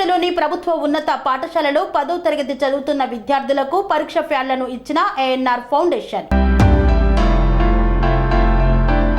లాలాపేటలోని ప్రభుత్వ ఉన్నత పాఠశాలలో పదో తరగతి చదువుతున్న విద్యార్థులకు పరీక్ష ఫ్యాన్లను ఇచ్చిన ఏఎన్ఆర్ ఫౌండేషన్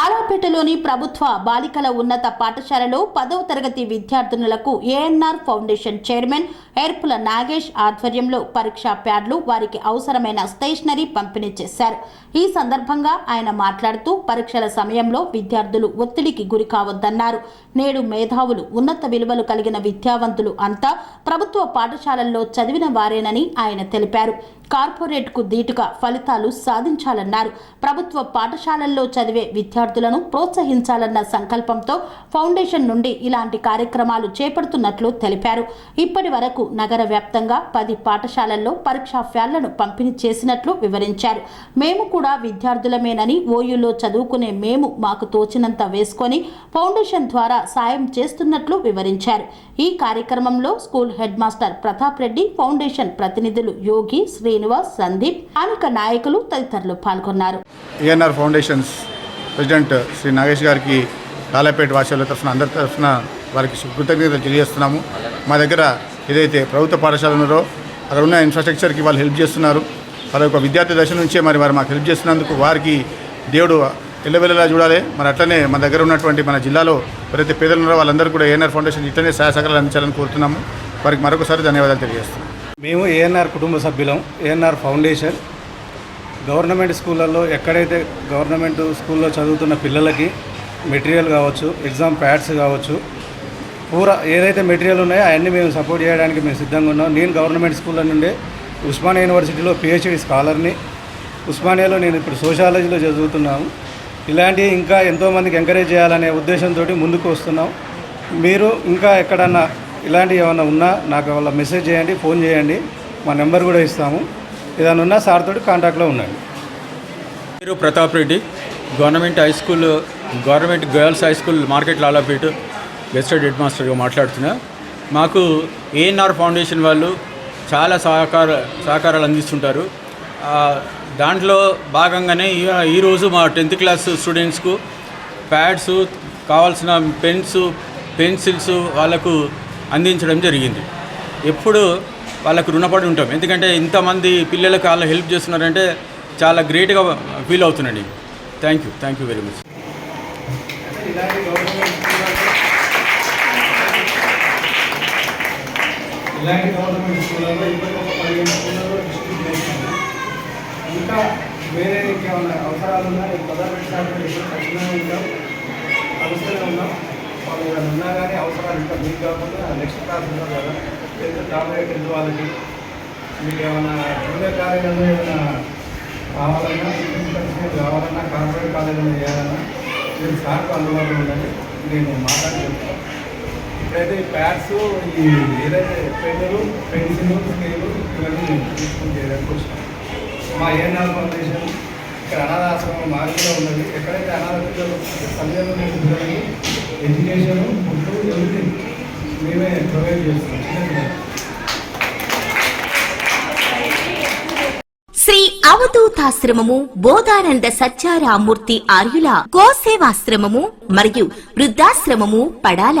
తారాపేటలోని ప్రభుత్వ బాలికల ఉన్నత పాఠశాలలో పదవ తరగతి విద్యార్థినులకు ANR foundation chairman Erpula Nagesh ఆధ్వర్యంలో పరీక్షా ప్యాడ్లు వారికి అవసరమైన స్టేషనరీ పంపిణీ చేశారు. ఈ సందర్భంగా ఆయన మాట్లాడుతూ పరీక్షల సమయంలో విద్యార్థులు ఒత్తిడికి గురి కావద్దన్నారు. నేడు మేధావులు ఉన్నత విలువలు కలిగిన విద్యావంతులు అంతా ప్రభుత్వ పాఠశాలల్లో చదివిన వారేనని ఆయన తెలిపారు. కార్పొరేట్కు ధీటుగా ఫలితాలు సాధించాలన్నారు. ప్రభుత్వ పాఠశాలల్లో చదివే విద్యార్థులను ప్రోత్సహించాలన్న సంకల్పంతో ఫౌండేషన్ నుండి ఇలాంటి కార్యక్రమాలు చేపడుతున్నట్లు తెలిపారు. ఇప్పటి వరకు నగర వ్యాప్తంగా పది పాఠశాలల్లో పరీక్షా ఫ్యాన్లను పంపిణీ చేసినట్లు వివరించారు. మేము కూడా విద్యార్థులమేనని ఓయూలో చదువుకునే మేము మాకు తోచినంత వేసుకొని ఫౌండేషన్ ద్వారా సాయం చేస్తున్నట్లు వివరించారు. ఈ కార్యక్రమంలో school head master Pratap Reddy foundation ప్రతినిధులు యోగి శ్రీ శ్రీనివాస్ సందీప్ స్థానిక నాయకులు తదితరులు పాల్గొన్నారు. ANR foundations president Shri Nagesh గారికి లాలాపేట వాసుల తరఫున అందరి తరఫున వారికి కృతజ్ఞతలు తెలియజేస్తున్నాము. మా దగ్గర ఏదైతే ప్రభుత్వ పాఠశాల ఉన్నారో అక్కడ ఉన్న ఇన్ఫ్రాస్ట్రక్చర్కి వాళ్ళు హెల్ప్ చేస్తున్నారు. వాళ్ళ యొక్క విద్యార్థి దశ నుంచే మరి వారు మాకు హెల్ప్ చేస్తున్నందుకు వారికి దేవుడు ఎల్లవెల్లలా చూడాలి. మరి అట్లనే మన దగ్గర ఉన్నటువంటి మన జిల్లాలో ఎవరైతే పేదలు ఉన్నారో వాళ్ళందరూ కూడా ఏఎన్ఆర్ ఫౌండేషన్ ఇట్లనే సహాయ సహకారాలు అందించాలని కోరుతున్నాము. వారికి మరొకసారి ధన్యవాదాలు తెలియజేస్తున్నాం మేము ఏఎన్ఆర్ కుటుంబ సభ్యులం ఏఎన్ఆర్ ఫౌండేషన్. గవర్నమెంట్ స్కూళ్ళల్లో ఎక్కడైతే గవర్నమెంట్ స్కూల్లో చదువుతున్న పిల్లలకి మెటీరియల్ కావచ్చు ఎగ్జామ్ ప్యాడ్స్ కావచ్చు పూరా ఏదైతే మెటీరియల్ ఉన్నాయో అవన్నీ మేము సపోర్ట్ చేయడానికి మేము సిద్ధంగా ఉన్నాం. నేను గవర్నమెంట్ స్కూళ్ళ నుండి ఉస్మానియా యూనివర్సిటీలో పిహెచ్డి స్కాలర్ని. ఉస్మానియాలో నేను ఇప్పుడు సోషాలజీలో చదువుతున్నాము ఇలాంటివి ఇంకా ఎంతోమందికి ఎంకరేజ్ చేయాలనే ఉద్దేశంతో ముందుకు వస్తున్నాం. మీరు ఇంకా ఎక్కడన్నా ఇలాంటివి ఏమైనా ఉన్నా నాకు వాళ్ళ మెసేజ్ చేయండి ఫోన్ చేయండి. మా నెంబర్ కూడా ఇస్తాము. ఏదైనా ఉన్నా సార్ తోటి కాంటాక్ట్లో ఉండండి. పేరు Pratap Reddy. Government high school government girls high school market Lalapet gazetted head మాస్టర్గా మాట్లాడుతున్నా. మాకు ఏఎన్ఆర్ ఫౌండేషన్ వాళ్ళు చాలా సహకార సహకారాలు అందిస్తుంటారు. దాంట్లో భాగంగానే ఈ- ఈరోజు మా టెన్త్ క్లాస్ స్టూడెంట్స్కు ప్యాడ్స్ కావాల్సిన పెన్స్ పెన్సిల్స్ వాళ్ళకు అందించడం జరిగింది. ఎప్పుడు వాళ్ళకు రుణపడి ఉంటాం. ఎందుకంటే ఇంతమంది పిల్లలకు వాళ్ళు హెల్ప్ చేస్తున్నారంటే చాలా గ్రేట్గా ఫీల్ అవుతున్నాడు thank you thank you very much. ఇలాంటి గవర్నమెంట్ స్కూళ్ళలో పదిహేను స్కూళ్ళలో ఇంకా వేరే ఇంకేమైనా అవసరాలు ఉన్నాయి గవర్నమెంట్ స్టాఫ్ ఖచ్చితంగా అవసరం ఉన్నాం వాళ్ళు ఏమైనా ఉన్నా కానీ అవసరాలు ఇంకా మీకు కాకుండా నెక్స్ట్ క్లాస్ ఉన్నారు కదా టెన్త్ టాబ్లెట్ టెన్త్ వాళ్ళకి? మీకు ఏమైనా జూనియర్ కాలేజీలో ఏమైనా కావాలన్నా సర్టిఫికేట్ కావాలన్నా కార్పొరేట్ కాలేజీలో చేయాలన్నా మీరు సార్కు అందుబాటులో ఉండండి నేను మాట్లాడి చెప్తాను. ఇప్పుడైతే ఈ ప్యాడ్స్ ఈ ఏదైతే పెన్నులు పెన్సిల్ స్కేలు ఇవన్నీ తీసుకుని చేయడానికి వచ్చినాం. మా ఏఎన్ఆర్ ఫౌండేషన్ ఇక్కడ అనాథాశ్రమం మార్గంలో ఉన్నది. ఎక్కడైతే అనాథ పిల్లలు తల్లిదండ్రులు పిల్లలకి ఎడ్యుకేషన్ ఫుడ్ ఎవ్రీథింగ్ మేమే ప్రొవైడ్ చేస్తాం. శ్రీ అవధూతాశ్రమము బోధానంద సత్యారామూర్తి ఆర్యుల కోసేవాశ్రమము మరియు వృద్ధాశ్రమము పడాల.